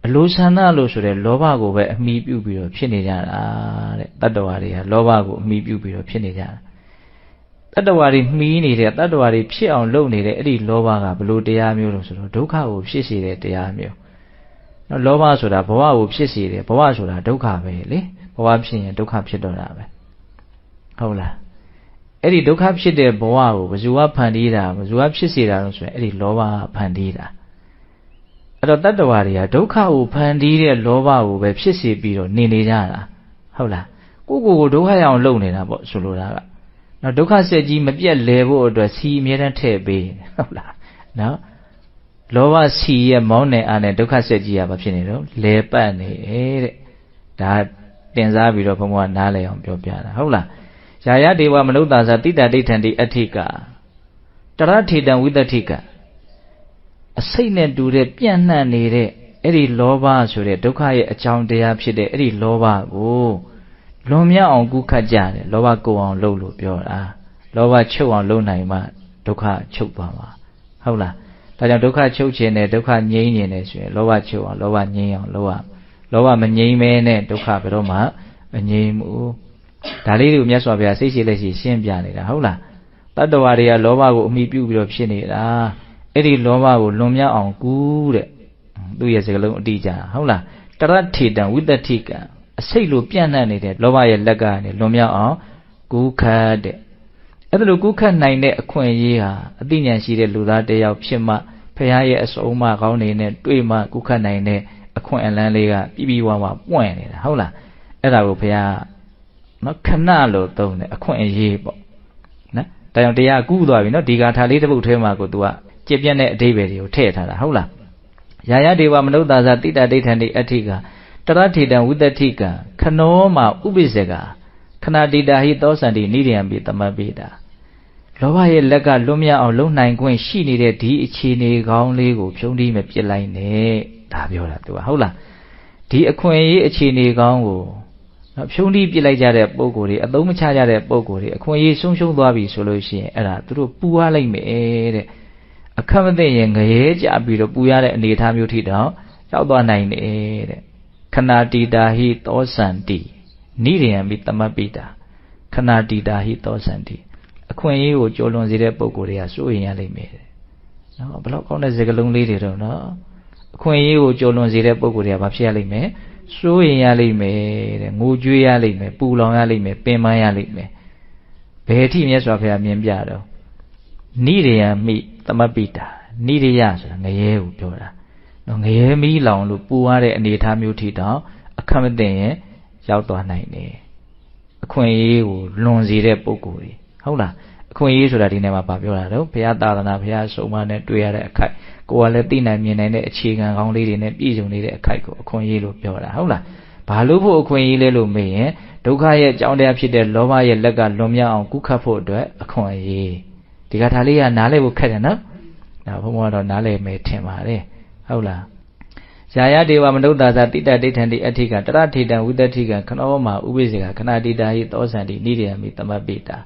[SPEAKER 1] အလိုဆန္ဒလို့ဆိုတဲ့လောဘကိုပဲအမိပြုပြီးတော့ဖြစ်နေကြတာတဲ့တတ္တဝါတွေဟာလောဘကိုအမိပြုပြီးတော့ဖြစ်နေကြတာ တတ္တဝါတွေမှီးနေတဲ့တတ္တဝါတွေဖြစ်အောင်လုပ်နေတဲ့အဲ့ဒီလောဘကဘလို့တရားမျိုးလို့ဆိုတော့ဒုက္ခကိုဖြစ်စေတဲ့တရားမျိုးနော်လောဘဆိုတာဘဝကိုဖြစ်စေတယ်ဘဝဆိုတာဒုက္ခပဲလေဘဝဖြစ်ရင်ဒုက္ခဖြစ်တော့တာပဲဟုတ်လားအဲ့ဒီဒုက္ခဖြစ်တဲ့ဘဝကိုဘယ်သူကဖန်တီးတာဘယ်သူကဖြစ်စေတာလို့ဆိုရင်အဲ့ဒီလောဘကဖန်တီးတာအဲ့တော့တတ္တဝါတွေကဒုက္ခကိုဖန်တီးတဲ့လောဘကိုပဲဖြစ်စေပြီးတော့နေနေကြတာဟုတ်လားကိုကိုကိုဒုက္ခရအောင်လုပ်နေတာပေါ့ဆိုလိုတာက နော်ဒုက္ခစက်ကြီးမပြတ်လဲဖို့အတွက်စီအမြဲတမ်းထည့်ပေးဟုတ်လားနော်လောဘစီရဲ့မောင်းနေအားနဲ့ဒုက္ခစက်ကြီးကဘာဖြစ်နေတော့လဲပတ်နေတဲ့ဒါတင်စားပြီးတော့ဘုံဘုံကနားလည်အောင်ပြောပြတာဟုတ်လားယာယဒေဝမနုဿာဇာတိတဒိဋ္ဌံတိအဋ္ဌိကတရထေတံဝိတ္တိကအစိတ်နဲ့တူတဲ့ပြန့်နှံ့နေတဲ့အဲ့ဒီလောဘဆိုတဲ့ဒုက္ခရဲ့အကြောင်းတရားဖြစ်တဲ့အဲ့ဒီလောဘကို လွန်မြောက်အောင်ကုခတ်ကြတယ်လောဘကိုအောင်လုပ်လို့ပြောတာလောဘချုပ်အောင်လုပ်နိုင်မှဒုက္ခချုပ်သွားမှာဟုတ်လားဒါကြောင့်ဒုက္ခချုပ်ခြင်းနဲ့ဒုက္ခငြိမ်းခြင်းနဲ့ဆိုရင်လောဘချုပ်အောင်လောဘငြိမ်းအောင်လုပ်ရလောဘမငြိမ်းမဲနဲ့ဒုက္ခဘယ်တော့မှမငြိမ်းဘူးဒါလေးတွေကိုမြတ်စွာဘုရားစိတ်ရှိလက်ရှိရှင်းပြနေတာဟုတ်လားတတ္တဝါတွေကလောဘကိုအမိပြုပြီးတော့ဖြစ်နေတာအဲ့ဒီလောဘကိုလွန်မြောက်အောင်ကူးတဲ့သူ့ရဲ့စကားလုံးအတိအကျဟုတ်လားတရထေတံဝိတ္တိကံ အစိတ်လိုပြန့်နှံ့နေတဲ့လောဘရဲ့လက်ကနေလွန်မြောက်အောင်ကူးခတ်တဲ့အဲ့ဒါလိုကူးခတ်နိုင်တဲ့အခွင့်အရေးဟာအသိဉာဏ်ရှိတဲ့လူသားတစ်ယောက်ဖြစ်မှဖခင်ရဲ့အစုံအမကောင်းနေနဲ့တွေ့မှကူးခတ်နိုင်တဲ့အခွင့်အလန်းလေးကပြီးပြီးဝါဝါပွင့်နေတာဟုတ်လားအဲ့ဒါကိုဖခင်နော်ခဏလို့သုံးတယ်အခွင့်အရေးပေါ့နော်ဒါကြောင့်တရားကူးသွားပြီနော်ဒီဂါထာလေးတစ်ပုဒ်ထဲမှာကို तू ကကြည်ပြတ်တဲ့အဓိပ္ပာယ်တွေကိုထည့်ထားတာဟုတ်လားယာယဒေဝမနုဿာဇာတိတဒိဋ္ဌံတိအဋ္ဌိက တရထေတံဝိတ္တိကခနောမှာဥပိစ္ဆေကခဏတိတာဟိသောစန္တိနိရိယံပိတမပိတာလောဘရဲ့လက်ကလွတ်မြောက်အောင်လုံနိုင်ခွင့်ရှိနေတဲ့ဒီအခြေအနေကောင်းလေးကိုဖြုံးတီးမပြစ်လိုက်နဲ့ဒါပြောတာသူကဟုတ်လားဒီအခွင့်အရေးအခြေအနေကောင်းကိုနော်ဖြုံးတီးပြစ်လိုက်ကြတဲ့ပုံကိုယ်တွေအသုံးမချကြတဲ့ပုံကိုယ်တွေအခွင့်အရေးဆုံးရှုံးသွားပြီဆိုလို့ရှိရင်အဲ့ဒါသူတို့ပူရလိုက်မယ်တဲ့အခက်မသိရင်ငရဲကြပြီးတော့ပူရတဲ့အနေအထားမျိုးထိတော့ရောက်သွားနိုင်တယ်တဲ့ ခဏတိတာဟိသောစန္တိနိရိယံမိတမပိတာခဏတိတာဟိသောစန္တိအခွင့်အရေးကိုကြော်လွန်စေတဲ့ပုံကိုယ်တွေကစိုးရင်ရလိမ့်မယ်တဲ့နော်ဘယ်တော့ကောင်းတဲ့စကားလုံးလေးတွေတော့နော်အခွင့်အရေးကိုကြော်လွန်စေတဲ့ပုံကိုယ်တွေကဘာဖြစ်ရလိမ့်မယ်စိုးရင်ရလိမ့်မယ်တဲ့ငိုကြွေးရလိမ့်မယ်ပူလောင်ရလိမ့်မယ်ပင်ပန်းရလိမ့်မယ်ဘယ်အထိမြတ်စွာဘုရားမြင်ပြတော့နိရိယံမိသမပိတာနိရိယဆိုတာငရဲကိုပြောတာ နော်ငရဲမီးလောင်လို့ပူရတဲ့အနေအထားမျိုးထိတောင်အခက်မသိရင်ရောက်သွားနိုင်တယ်အခွင့်အရေးကိုလွန်စေတဲ့ပုံကိုယ်ကြီးဟုတ်လားအခွင့်အရေးဆိုတာဒီနေ့မှာပြောတာတော့ဘုရားသာသနာဘုရားဆုံးမနဲ့တွေ့ရတဲ့အခိုက်ကိုယ်ကလည်းသိနိုင်မြင်နိုင်တဲ့အခြေခံကောင်းလေးတွေနဲ့ပြည့်စုံနေတဲ့အခိုက်ကိုအခွင့်အရေးလို့ပြောတာဟုတ်လားဘာလို့ဖို့အခွင့်အရေးလဲလို့မေးရင်ဒုက္ခရဲ့အကြောင်းတရားဖြစ်တဲ့လောဘရဲ့လက်ကလွန်မြောက်အောင်ကုခတ်ဖို့အတွက်အခွင့်အရေးဒီကထာလေးကနားလည်ဖို့ခက်တယ်နော်ဒါဘုံဘုံကတော့နားလည်မယ်ထင်ပါတယ် ဟုတ်လားဇာယဒေဝမနုဿာသတိတဒိဋ္ဌံတိအဋ္ဌိကတရထေတံဝိတ္တိကခနောမဥပိ္ပစေကခဏတိတာဟိသောစံတိနိရိယမိတမပိတာ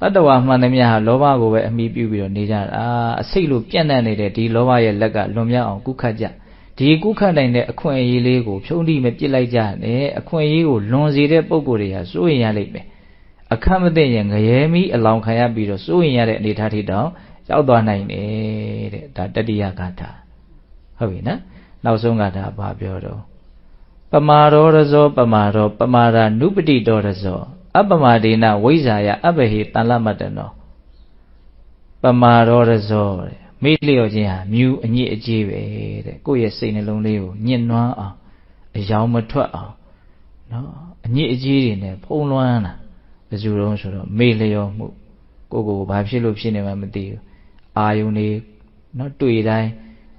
[SPEAKER 1] တတ္တဝါမှန်သမျှဟာလောဘကိုပဲအမိပြုပြီးတော့နေကြတာအစိတ်လိုပြန့်နှံ့နေတဲ့ဒီလောဘရဲ့လက်ကလွန်မြောက်အောင်ကုခတ်ကြဒီကုခတ်နိုင်တဲ့အခွင့်အရေးလေးကိုဖြုံးတိမပြစ်လိုက်ကြနဲ့အခွင့်အရေးကိုလွန်စေတဲ့ပုံကိုယ်တွေဟာစိုးရင်ရလိမ့်မယ်အခက်မသိရင်ငရဲမီအလောင်ခံရပြီးတော့စိုးရင်ရတဲ့အနေထားထိတောင်ရောက်သွားနိုင်တယ်တဲ့ဒါတတိယဂါထာ ဟုတ်ပြီနော်နောက်ဆုံးဂါထာဘာပြောတော့ပမာရောရဇောပမာရောပမာရာနုပတိတော်ရဇောအပမဒေနဝိဇာယအဘဟိတန်လမတနောပမာရောရဇောတဲ့မေ့လျော့ခြင်းဟာမြူအညစ်အကြေးပဲတဲ့ကိုယ့်ရဲ့စိတ်နှလုံးလေးကိုညှဉ်းနှွမ်းအောင်အယောင်မထွက်အောင်နော်အညစ်အကြေးတွေနဲ့ဖုံးလွှမ်းတာဘယ်သူတုံးဆိုတော့မေ့လျော်မှုကိုကိုဘာဖြစ်လို့ဖြစ်နေမှမသိဘူးအာယုန်တွေနော်တွေ့တိုင်း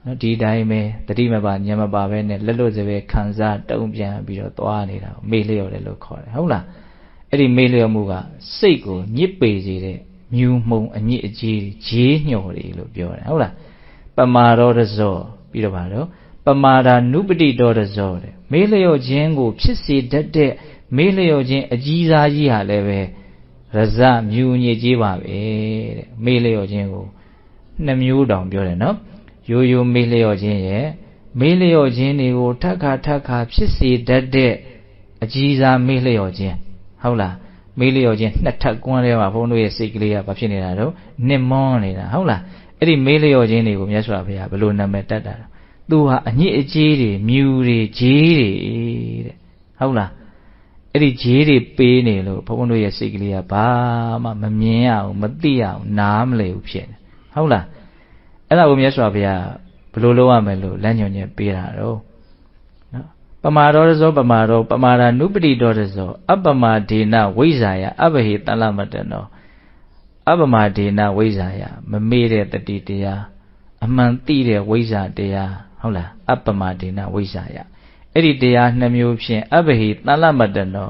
[SPEAKER 1] နော်ဒီတိုင်းပဲတတိမပါညမပါပဲနဲ့လက်လွတ်စပဲခံစားတုံ့ပြန်ပြီးတော့သွားနေတာမေ့လျော်တယ်လို့ခေါ်တယ်ဟုတ်လားအဲ့ဒီမေ့လျော်မှုကစိတ်ကိုညစ်ပေစေတဲ့မြူမှုံအညစ်အကြေးဂျေးညှော်တွေလို့ပြောတယ်ဟုတ်လားပမာရောတဇောပြီးတော့ပါတော့ပမာဒာနုပတိတော်တဇောတဲ့မေးလျော့ခြင်းကို ဖြစ်စေတတ်တဲ့မေးလျော့ခြင်းအကြီးစားကြီးဟာလည်းပဲရဇမြူညစ်ကြီးပါပဲတဲ့မေးလျော့ခြင်းကိုနှစ်မျိုးတောင်ပြောတယ်နော် ရိုးရိုးမေးလျော့ခြင်းရဲ့မေးလျော့ခြင်းတွေကိုထက်ခါထက်ခါဖြစ်စေတတ်တဲ့အကြီးစားမေးလျော့ခြင်းဟုတ်လားမေးလျော့ခြင်းနှစ်ထပ်ကွန်းထဲမှာဘုန်းတို့ရဲ့စိတ်ကလေးကဘာဖြစ်နေတာတော့နှစ်မွန်းနေတာဟုတ်လားအဲ့ဒီမေးလျော့ခြင်းတွေကိုမြတ်စွာဘုရားဘယ်လိုနာမည်တတ်တာသူဟာအညစ်အကြေးတွေမြူတွေဂျေးတွေတဲ့ဟုတ်လားအဲ့ဒီဂျေးတွေပေးနေလို့ဘုန်းတို့ရဲ့စိတ်ကလေးကဘာမှမမြင်ရအောင်မသိရအောင်နားမလည်ဘူးဖြစ်နေဟုတ်လား အဲ့ဒါကိုမြတ်စွာဘုရားဘယ်လိုလုပ်ရမလဲလို့လမ်းညွှန်ချက်ပေးတာတော့နော်ပမာရောဇောပမာရောပမာရာနုပတိတော်ဇောအပမာဒေနဝိဇာယအဘဟိတလမတနောအပမာဒေနဝိဇာယမမေ့တဲ့တတိတရားအမှန်သိတဲ့ဝိဇာတရားဟုတ်လားအပမာဒေနဝိဇာယအဲ့ဒီတရားနှမျိုးဖြင့်အဘဟိတလမတနော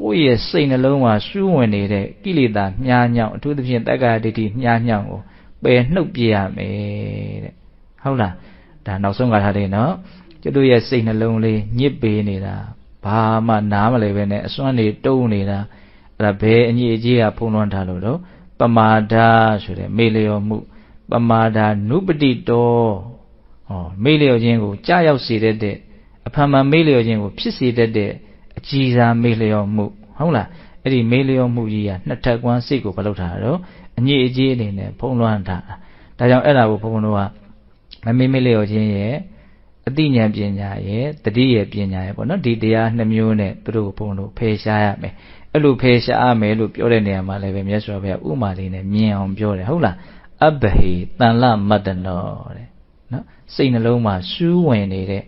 [SPEAKER 1] ကိုယ့်ရဲ့စိတ်နှလုံးမှာရှုဝင်နေတဲ့ကိလေသာမြားညောင်အထူးသဖြင့်တက္ကရာဒိဋ္ဌိမြားညောင်ကို ပယ်နှုတ်ပြရမယ်တဲ့ဟုတ်လားဒါနောက်ဆုံးကထားတယ်နော်ကျွတ်ရဲ့စိတ်နှလုံးလေးညစ်ပေနေတာဘာမှနားမလဲပဲနဲ့အစွမ်းနေတုံးနေတာအဲ့ဒါဘယ်အညစ်အကြေးကဖုံးလွှမ်းထားလို့တော့ပမာဒဆိုတဲ့မေလျော်မှု ပမာဒနုပတိတောဟောမေလျော်ခြင်းကိုကြာရောက်စေတဲ့အဖန်မှန်မေလျော်ခြင်းကိုဖြစ်စေတတ်တဲ့အကြည်စာမေလျော်မှု ဟုတ်လားအဲ့ဒီမေလျော်မှုကြီးကနှစ်ထပ်ကွမ်းစိတ်ကိုမလုပ်ထားတော့ အညစ်အကြေးအနေနဲ့ဖုံးလွှမ်းထားတာဒါကြောင့်အဲ့ဒါကိုဘုန်းဘုန်းတို့ကမမေ့မေ့လျော်ခြင်းရဲ့အတိညာပညာရဲ့တတိယပညာရဲ့ပေါ့နော်ဒီတရားနှမျိုးနဲ့သူတို့ဘုန်းတို့ဖယ်ရှားရမယ်အဲ့လိုဖယ်ရှားမယ်လို့ပြောတဲ့နေရာမှာလည်းပဲမြတ်စွာဘုရားဥမာလေးနဲ့မြင်အောင်ပြောတယ်ဟုတ်လားအဘဟိတန်လမတ္တနောတဲ့နော်စိတ်နှလုံးမှာစူးဝင်နေတဲ့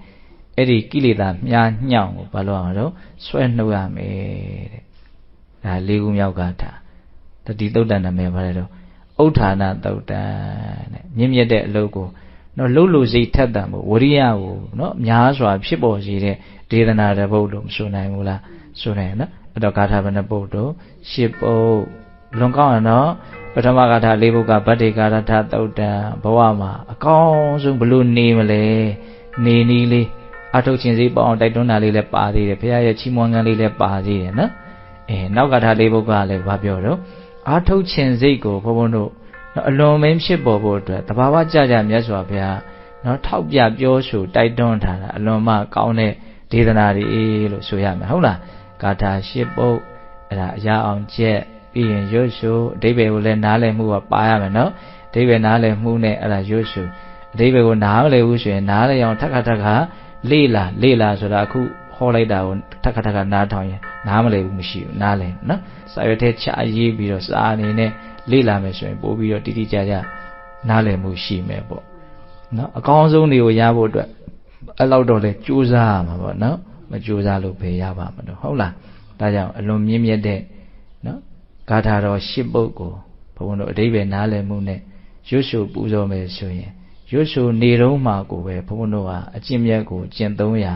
[SPEAKER 1] အဲ့ဒီကိလေသာမြားညောင်းကိုဘာလို့အောင်တော့ဆွဲနှုတ်ရမယ်တဲ့ဒါလေးခုမြောက်ကထာ တတိသုတ်တန်နာမည်ဘာလဲတော့ဥဋ္ဌာဏသုတ်တန်တဲ့မြင့်မြတ်တဲ့အလုပ်ကိုနော်လှုပ်လို့စိတ်ထက်တန်ဖို့ဝရိယကိုနော်များစွာဖြစ်ပေါ်စေတဲ့ဒေသနာတပုတ်လို့မဆိုနိုင်ဘူးလားဆိုနိုင်နော်အဲ့တော့ဂါထာဘယ်နှပုတ်တော့ရှစ်ပုတ်လွန်ကောင်းရနော်ပထမဂါထာလေးပုဒ်ကဗတ္တိကာရထသုတ်တံဘဝမှာအကောင်းဆုံးဘလို့နေမလဲနေနီးလေးအထုတ်ခြင်းစိပေါ့အောင်တိုက်တွန်းတာလေးလည်းပါသေးတယ်ဘုရားရဲ့ချီးမွမ်းခန်းလေးလည်းပါသေးတယ်နော်အဲနောက်ကထာလေးပုဒ်ကလည်းဘာပြောတော့ အာထုတ်ခြင်းစိတ်ကိုဘုန်းဘုန်းတို့နော်အလွန်မင်းဖြစ်ပေါ်ဖို့အတွက်တဘာဝကြကြမြတ်စွာဘုရားနော်ထောက်ပြပြောဆိုတိုက်တွန်းထားတာအလွန်မှကောင်းတဲ့ဒေသနာတွေလို့ဆိုရမယ်ဟုတ်လားဂါထာရှစ်ပုဒ်အဲ့ဒါအရာအောင်ကျက်ပြီးရင်ရွတ်ဆိုအဓိပ္ပာယ်ကိုလည်းနားလည်မှုကပါရမယ်နော်အဓိပ္ပာယ်နားလည်မှုနဲ့အဲ့ဒါရွတ်ဆိုအဓိပ္ပာယ်ကိုနားမလည်ဘူးဆိုရင်နားလည်အောင်ထက်ခါထက်ခါလေ့လာလေ့လာဆိုတာအခုဟောလိုက်တာကိုထက်ခါထက်ခါနားထောင်ရင် နားမလည်ဘူးမရှိဘူးနားလည်နော်စာရွက်ထဲချရေးပြီးတော့စာအနေနဲ့လေ့လာမယ်ဆိုရင်ပို့ပြီးတော့တိတိကျကျနားလည်မှုရှိမယ်ပေါ့နော်အကောင်းဆုံးတွေကိုရဖို့အတွက်အဲ့လောက်တော့လဲကြိုးစားရမှာပေါ့နော်မကြိုးစားလို့ဘယ်ရပါမလို့ဟုတ်လားဒါကြောင့်အလွန်မြင့်မြတ်တဲ့နော်ဂါထာတော်ရှစ်ပုဒ်ကိုဘုန်းတော်အတိဘယ်နားလည်မှုနဲ့ရွတ်ဆိုပူဇော်မယ်ဆိုရင်ရွတ်ဆိုနေတော့မှကိုပဲဘုန်းတော်ဟာအကျင့်မြတ်ကိုကျင့်သုံးရာ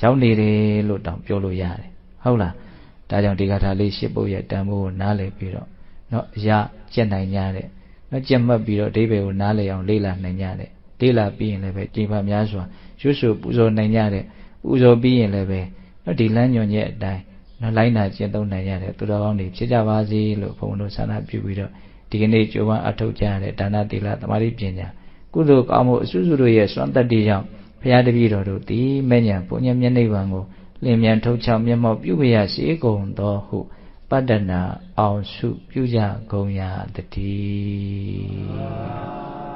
[SPEAKER 1] ရောက်နေတယ်လို့တောင်ပြောလို့ရတယ်ဟုတ်လား ဒါကြောင့်ဒီဂါထာလေးရှစ်ပုဒ်ရဲ့တန်ဖိုးကိုနားလည်ပြီးတော့နော်အရာကျင့်နိုင်ကြတဲ့နော်ကျင့်မှတ်ပြီးတော့အဓိပ္ပာယ်ကိုနားလည်အောင်လေ့လာနိုင်ကြတဲ့လေ့လာပြီးရင်လည်းပဲဒီပါများစွာရွတ်ဆိုပူဇော်နိုင်ကြတဲ့ပူဇော်ပြီးရင်လည်းပဲနော်ဒီလမ်းညွန်ရဲ့အတိုင်းနော်လိုက်နာကျင့်သုံးနိုင်ကြတဲ့သူတော်ကောင်းတွေဖြစ်ကြပါစေလို့ဘုန်းတော်ဆန္ဒပြုပြီးတော့ဒီကနေ့ကြိုးပမ်းအထောက်ကြတဲ့ဒါနသီလသမာဓိပညာကုသိုလ်ကောင်းမှုအစွစုတို့ရဲ့စွမ်းတတ္တိကြောင့်ဘုရားတပည့်တော်တို့သည်မဲ့ညာပုညမျက်နှိပ်ဗံကို လင်းမြန်ထုတ်ချောက်မျက်မှောက်ပြုပြရရှိကုန်သောဟုပတ္တနာအောင်စုပြုကြကုန်ရာတည်း